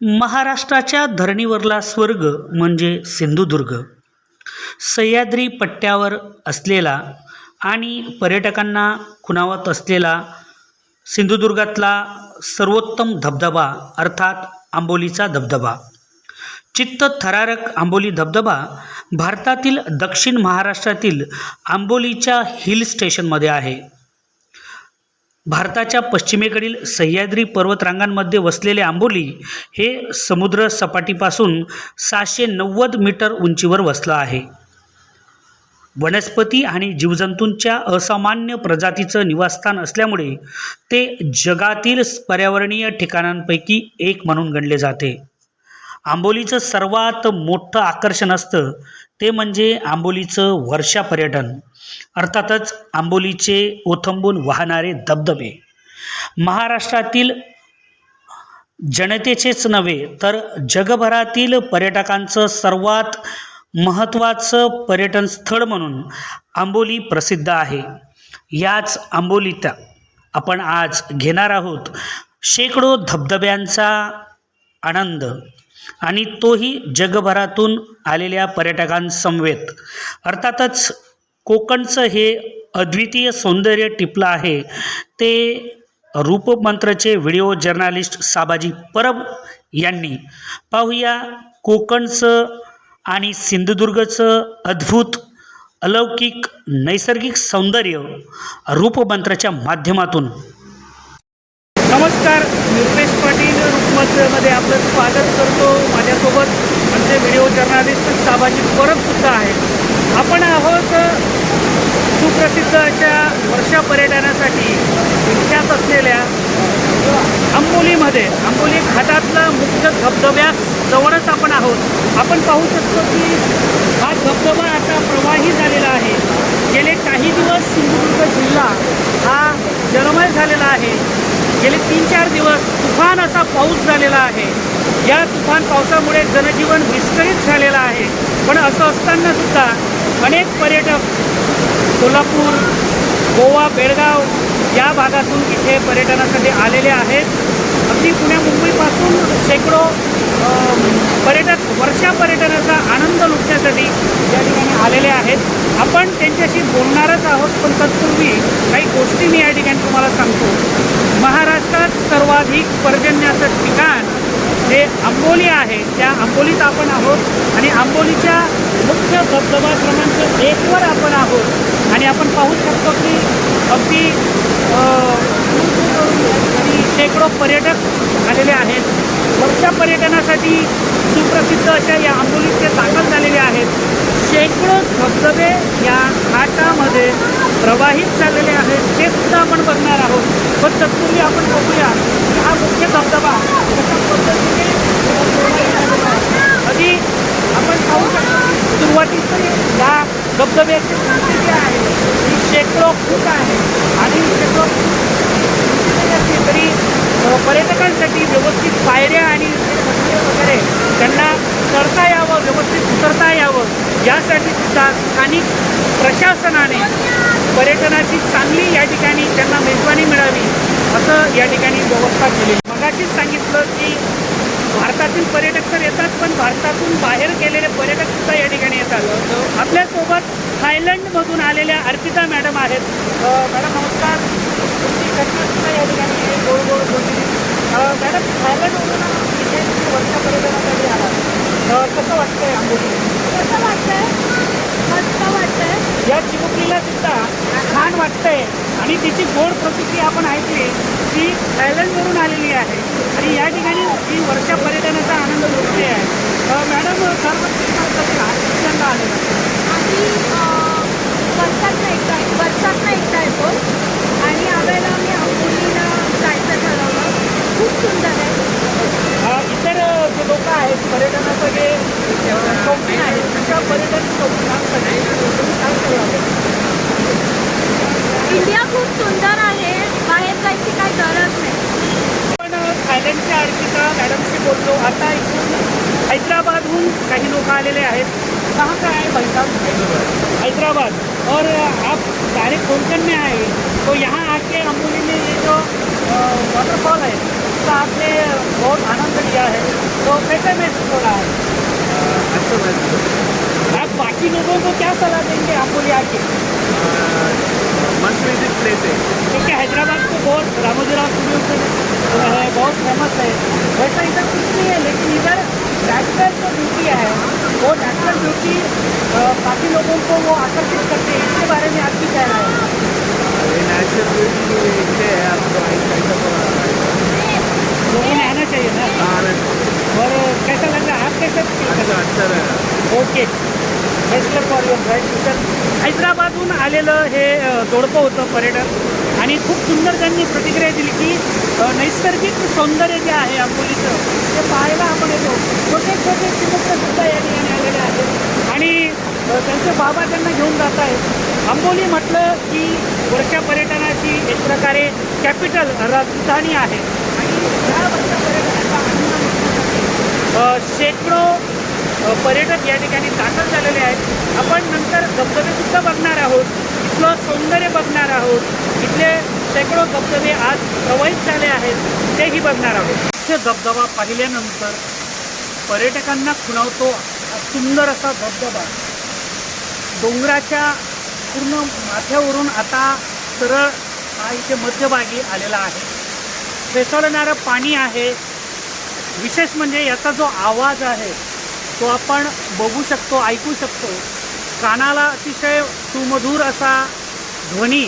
महाराष्ट्राच्या धरणीवरला स्वर्ग म्हणजे सिंधुदुर्ग. सह्याद्री पट्ट्यावर असलेला आणि पर्यटकांना खुणावत असलेला सिंधुदुर्गातला सर्वोत्तम धबधबा अर्थात आंबोलीचा धबधबा. चित्त थरारक आंबोली धबधबा भारतातील दक्षिण महाराष्ट्रातील आंबोलीच्या हिल स्टेशनमध्ये आहे. भारताच्या पश्चिमेकडील सह्याद्री पर्वतरांगांमध्ये वसलेले आंबोली हे समुद्र सपाटीपासून सहाशे नव्वद मीटर उंचीवर वसलं आहे. वनस्पती आणि जीवजंतूंच्या असामान्य प्रजातीचं निवासस्थान असल्यामुळे ते जगातील पर्यावरणीय ठिकाणांपैकी एक म्हणून गणले जाते. आंबोलीचं सर्वात मोठं आकर्षण असतं ते म्हणजे आंबोलीचं वर्षा पर्यटन. अर्थातच आंबोलीचे ओथंबून वाहणारे धबधबे. महाराष्ट्रातील जनतेचेच नव्हे तर जगभरातील पर्यटकांचं सर्वात महत्त्वाचं पर्यटन स्थळ म्हणून आंबोली प्रसिद्ध आहे. याच आंबोलीत आपण आज घेणार आहोत शेकडो धबधब्यांचा आनंद आणि तोही जगभरातून आलेल्या पर्यटकांसमवेत. अर्थातच कोकणचं हे अद्वितीय सौंदर्य टिपलं आहे. ते रूपमंत्रचे व्हिडिओ जर्नालिस्ट साबाजी परब यांनी. पाहूया कोकणचं आणि सिंधुदुर्गचं अद्भुत अलौकिक नैसर्गिक सौंदर्य रूपमंत्राच्या माध्यमातून. नमस्कार नितेश पाटील रूपमंत्रमध्ये आपलं स्वागत करतो. माझ्यासोबत आमचे व्हिडिओ जर्नालिस्ट साबाजी परबसुद्धा आहे. आपण आहोत सुप्रसिद्ध अशा वर्षा पर्यटनासाठी विख्यात असलेल्या आंबोलीमध्ये आंबोली घाटातला मुख्य धबधब्यास जवळच आपण आहोत. आपण पाहू शकतो की हा धबधबा आता प्रवाही झालेला आहे. गेले काही दिवस सिंधुदुर्ग जिल्हा हा जलमय झालेला आहे. गेले तीन चार दिवस तुफान असा पाऊस झालेला आहे. या तुफान पावसामुळे जनजीवन विस्कळीत झालेलं आहे. पण असं असताना सुद्धा अनेक पर्यटक कोल्हापूर गोवा बेळगाव या भागातून इथे पर्यटनासाठी आलेले आहेत. अगदी पुण्या मुंबईपासून शेकडो पर्यटक वर्षा पर्यटनाचा आनंद लुटण्यासाठी या ठिकाणी आलेले आहेत. आपण त्यांच्याशी बोलणारच आहोत पण तत्पूर्वी काही गोष्टी मी या ठिकाणी तुम्हाला सांगतो. महाराष्ट्रात सर्वाधिक पर्जन्याचं ठिकाण जे आंबोली आहे. त्या आंबोलीत आपण आहोत आणि आंबोलीच्या मुख्य धबधबा क्रमांक एकवर आपण आहोत. आणि आपण पाहू शकतो की अगदी आणि शेकडो पर्यटक आलेले आहेत. वर्षा पर्यटनासाठी सुप्रसिद्ध अशा या आंबोलीचे दाखल झालेले आहेत. शेकडो धबधबे या घाटामध्ये प्रवाहित झालेले आहेत ते सुद्धा आपण बघणार आहोत. पण तत्पूर्वी आपण बघूया की हा मुख्य धबधबा कशा पद्धतीने प्रवाहित झालेला आहे. आधी आपण पाहू शकतो की सुरुवातीचं या धबधब्याची उंची जी आहे ही शेकडो फूट आहे आणि शेकडो फूट असली तरी अ, पर्यटकांसाठी व्यवस्थित पायऱ्या आणि वगैरे त्यांना चढता यावं व्यवस्थित उतरता यावं यासाठी सुद्धा स्थानिक प्रशासनाने पर्यटनाची चांगली या ठिकाणी त्यांना मेजवानी मिळावी असं या ठिकाणी व्यवस्था केली मगाशीच सांगितलं की भारतातील पर्यटक तर येतात पण भारतातून बाहेर गेलेले पर्यटक सुद्धा या ठिकाणी येतात. आपल्यासोबत थायलंडमधून आलेल्या अर्पिता मॅडम आहेत. मॅडम नमस्कार. तुमची सुद्धा या ठिकाणी गोड गोड बोलली मॅडम थायलंडमधून इथे तुम्ही वर्षा पर्यटनासाठी आला कसं वाटतंय आंबोली कसं वाटतंय? मस्त वाटतंय. या चिमुकलीला सुद्धा छान वाटतंय. आणि तिची गोड प्रतिक्रिया आपण ऐकली ती थायलंडवरून आलेली आहे. आणि या ठिकाणी ही वर्षा पर्यटनाचा आनंद लुटते आहे. मॅडम सर्वप्रथम आलेला काही लोक आलेले आहेत. कहाँ का है भाई साहब हैदराबाद. और आप डायरेक्ट कोंकण में आए. तो यहाँ आके अमूली में ये जो वाटरफॉल है उसका आपने बहुत आनंद लिया है। तो कैसे महसूस हो रहा है? अच्छा महसूस आप बाकी लोगों को क्या सलाह देंगे अम्बोली आके? मस्ट विज़िट प्लेस है। क्योंकि हैदराबाद को बहुत रामोजीराव स्टूडियो से है बहुत फ़ेमस है। वैसा इधर कुछ नहीं है लेकिन इधर नेचुरल जो ब्यूटी है वो नेचुरल ब्यूटी बाकी लोगों को वो आकर्षित करते हैं इसके बारे में आपकी क्या राय है। ये नेचुरल ब्यूटी है आपको लोगों? ने आना चाहिए ना? और कैसा लग रहा है? आप कैसे रहे अच्छा अच्छा रहा हो? Okay best for your right हैदराबादहून आलेलं हे जोडपं होतं पर्यटन. आणि खूप सुंदर त्यांनी प्रतिक्रिया दिली की नैसर्गिक सौंदर्य जे आहे आंबोलीचं ते पाहायला आपण येतो. छोटे छोटे चिमुकलंसुद्धा या ठिकाणी आलेले आहेत. आणि त्यांचे बाबा त्यांना घेऊन जात आहेत. आंबोली म्हटलं की वर्षा पर्यटनाची एक प्रकारे कॅपिटल राजधानी आहे. आणि या वर्षा पर्यटनाचा शेकडो पर्यटक या ठिकाणी दाखल झालेले आहेत. आपण नंतर धबधबेसुद्धा बघणार आहोत. इथलं सौंदर्य बघणार आहोत. इथले शेकडो धबधबे आज प्रवाहित झाले आहेत. तेही बघणार आहोत. इथे धबधबा पाहिल्यानंतर पर्यटकांना खुणावतो सुंदर असा धबधबा. डोंगराच्या पूर्ण माथ्यावरून आता सरळ हा इथे मध्यभागी आलेला आहे. फेसळणारं पाणी आहे. विशेष म्हणजे याचा जो आवाज आहे तो आपण बघू शकतो ऐकू शकतो. कानाला अतिशय सुमधूर असा ध्वनी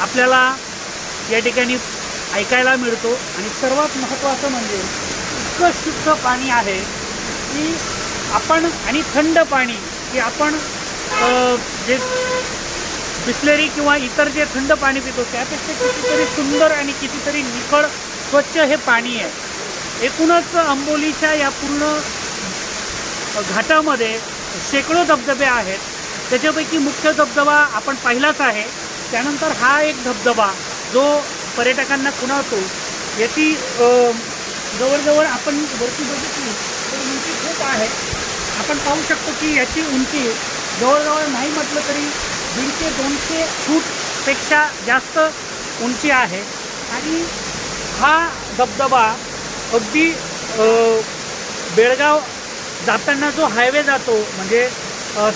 आपल्याला या ठिकाणी ऐकायला मिळतो. आणि सर्वात महत्त्वाचं म्हणजे इतकं शुद्ध पाणी आहे की आपण आणि थंड पाणी की आपण जे बिस्लेरी किंवा इतर जे थंड पाणी पितो त्यापेक्षा कितीतरी सुंदर आणि कितीतरी निखळ स्वच्छ हे पाणी आहे. एकूणच आंबोलीच्या या पूर्ण घाटामध्ये शेकडो धबधबे आहेत. त्याच्यापैकी मुख्य धबधबा आपण पाहिलाच आहे. त्यानंतर हा एक धबधबा जो पर्यटकांना खुणावतो. याची जवळजवळ आपण वरती बघितली तर उंची खूप आहे. आपण पाहू शकतो की याची उंची जवळजवळ नाही म्हटलं तरी दीडशे दोनशे फूटपेक्षा जास्त उंची आहे. आणि हा धबधबा अगदी बेळगाव जाताना जो हायवे जातो म्हणजे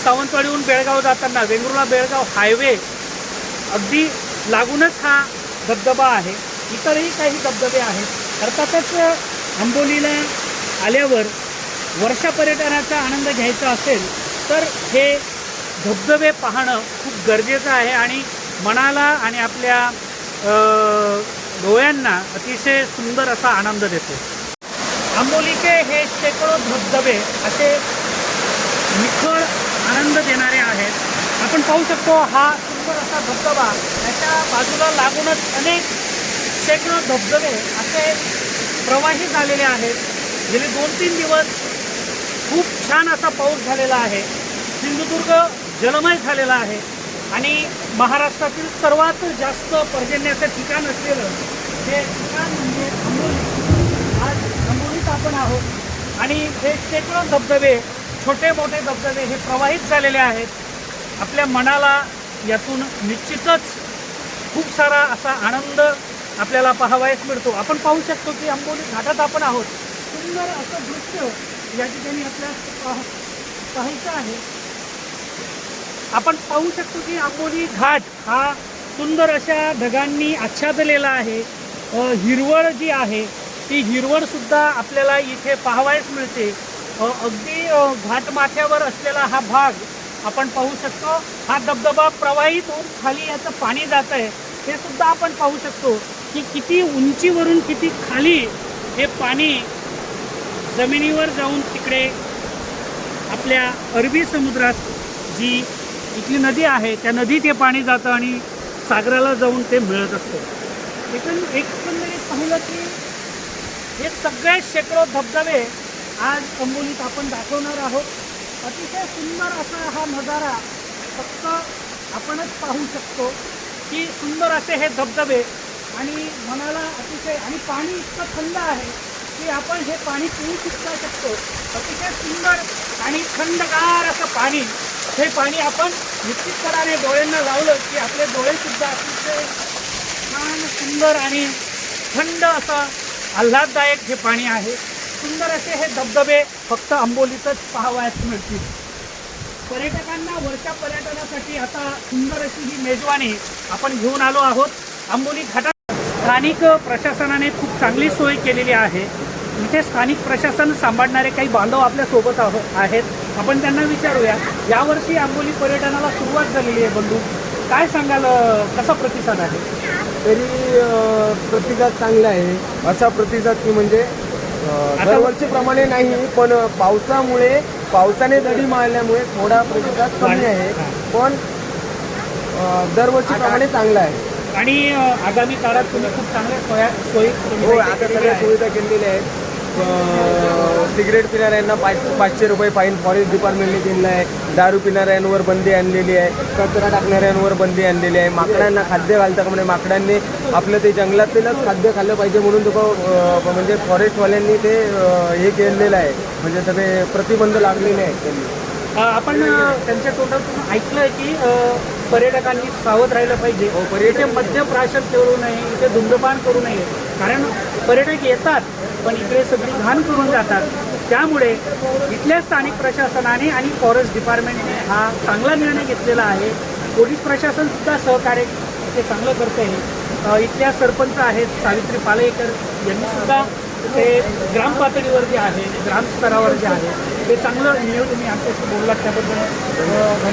सावंतवाडीहून बेळगाव जाताना वेंगुर्ला बेळगाव हायवे अगदी लागूनच हा धबधबा आहे. इतरही काही धबधबे आहेत. अर्थातच आंबोलीला आल्यावर वर्षा पर्यटनाचा आनंद घ्यायचा असेल तर हे धबधबे पाहणं खूप गरजेचं आहे आणि मनाला आणि आपल्या डोळ्यांना अतिशय सुंदर असा आनंद देतो. आंबोलीचे हे शेकडो धबधबे असे निखळ आनंद देणारे आहेत. आपण पाहू शकतो हा सुंदर असा धबधबा. त्याच्या बाजूला लागूनच अनेक शेकडो धबधबे असे प्रवाही झालेले आहेत. गेले दोन तीन दिवस खूप छान असा पाऊस झालेला आहे. सिंधुदुर्ग जलमय झालेला आहे. आणि महाराष्ट्रातील सर्वात जास्त पर्जन्याचं ठिकाण असलेलं हे ठिकाण म्हणजे आपण आहोत. आणि हे शेकडो धबधबे छोटे मोठे धबधबे हे प्रवाहित झालेले आहेत. आपल्या मनाला यातून निश्चितच खूप सारा असा आनंद आपल्याला पाहावयास मिळतो. आपण पाहू शकतो की आंबोली घाटात आपण आहोत. सुंदर असं दृश्य या ठिकाणी आपल्या पाह पाहायचं आहे. आपण पाहू शकतो की आंबोली घाट हा सुंदर अशा ढगांनी आच्छादलेला आहे. हिरवळ जी आहे ती हिरवळसुद्धा आपल्याला इथे पाहावयास मिळते. अगदी घाटमाथ्यावर असलेला हा भाग आपण पाहू शकतो. हा धबधबा प्रवाहित होऊन खाली याचं पाणी जात आहे हे सुद्धा आपण पाहू शकतो की किती उंचीवरून किती खाली हे पाणी जमिनीवर जाऊन तिकडे आपल्या अरबी समुद्रात जी इथली नदी आहे त्या नदीत हे पाणी जातं आणि सागराला जाऊन ते मिळत असतं. एकंद एकंदरीत पाहिलं की हे सगळे शेकडो धबधबे आज अंबोलीत आपण दाखवणार आहोत. अतिशय सुंदर असा हा नजारा फक्त आपणच पाहू शकतो. की सुंदर असे हे धबधबे आणि मनाला अतिशय आणि पाणी इतकं थंड आहे की आपण हे पाणी पिऊ सुद्धा शकतो. अतिशय सुंदर आणि थंडगार असं पाणी. हे पाणी आपण निश्चितपणाने डोळ्यांना लावलं की आपले डोळेसुद्धा अतिशय छान सुंदर आणि थंड असं आल्हाददायक हे पाणी आहे. सुंदर असे हे धबधबे फक्त आंबोलीतच पाहावयास मिळतील. पर्यटकांना वरच्या पर्यटनासाठी आता सुंदर अशी ही मेजवानी आपण घेऊन आलो आहोत. आंबोली घाटात स्थानिक प्रशासनाने खूप चांगली सोय केलेली आहे. इथे स्थानिक प्रशासन सांभाळणारे काही बांधव आपल्यासोबत आहो आहेत. आपण त्यांना विचारूया यावर्षी आंबोली पर्यटनाला सुरुवात झालेली आहे बंधू. काय सांगाल कसा प्रतिसाद आहे? तरी प्रतिसाद चांगला आहे. असा प्रतिसाद की म्हणजे दरवर्षीप्रमाणे नाही पण पावसामुळे पावसाने दडी मारल्यामुळे थोडा प्रतिसाद कमी आहे. पण दरवर्षीप्रमाणे चांगला आहे. आणि आगामी काळात तुम्ही खूप चांगल्या सोया सोयी हो आता सगळ्या. सुविधा केलेल्या आहेत. सिगरेट पिणाऱ्यांना पाच पाचशे रुपये फाईन फॉरेस्ट डिपार्टमेंटने दिलेला आहे. दारू पिणाऱ्यांवर बंदी आणलेली आहे. कचरा टाकणाऱ्यांवर बंदी आणलेली आहे. माकडांना खाद्य घालता म्हणजे माकडांनी आपलं ते जंगलातीलच खाद्य खाल्लं पाहिजे म्हणून तो अ, म्हणजे फॉरेस्टवाल्यांनी ते हे केलेलं आहे. म्हणजे सगळे प्रतिबंध लागलेले आहेत त्यांनी आपण त्यांच्या तोंडातून ऐकलंय की पर्यटकांनी सावध राहिलं पाहिजे. हो, पर्यटक- मद्यप्राशन करू नये इथे धुम्रपान करू नये. कारण पर्यटक येतात. पण इकडे सगळी घाण करून जातात. त्यामुळे इथल्या स्थानिक प्रशासनाने आणि फॉरेस्ट डिपार्टमेंटने हा चांगला निर्णय घेतलेला आहे. पोलीस प्रशासन सुद्धा सहकार्य ते चांगलं करते आहे इथल्या सरपंच आहेत सावित्री पालेकर यांनी सुद्धा ते ग्राम पातळीवर जे आहे ग्रामस्तरावर जे आहे ते चांगलं नियोजन तुम्ही आमच्याशी बोललात. त्याबद्दल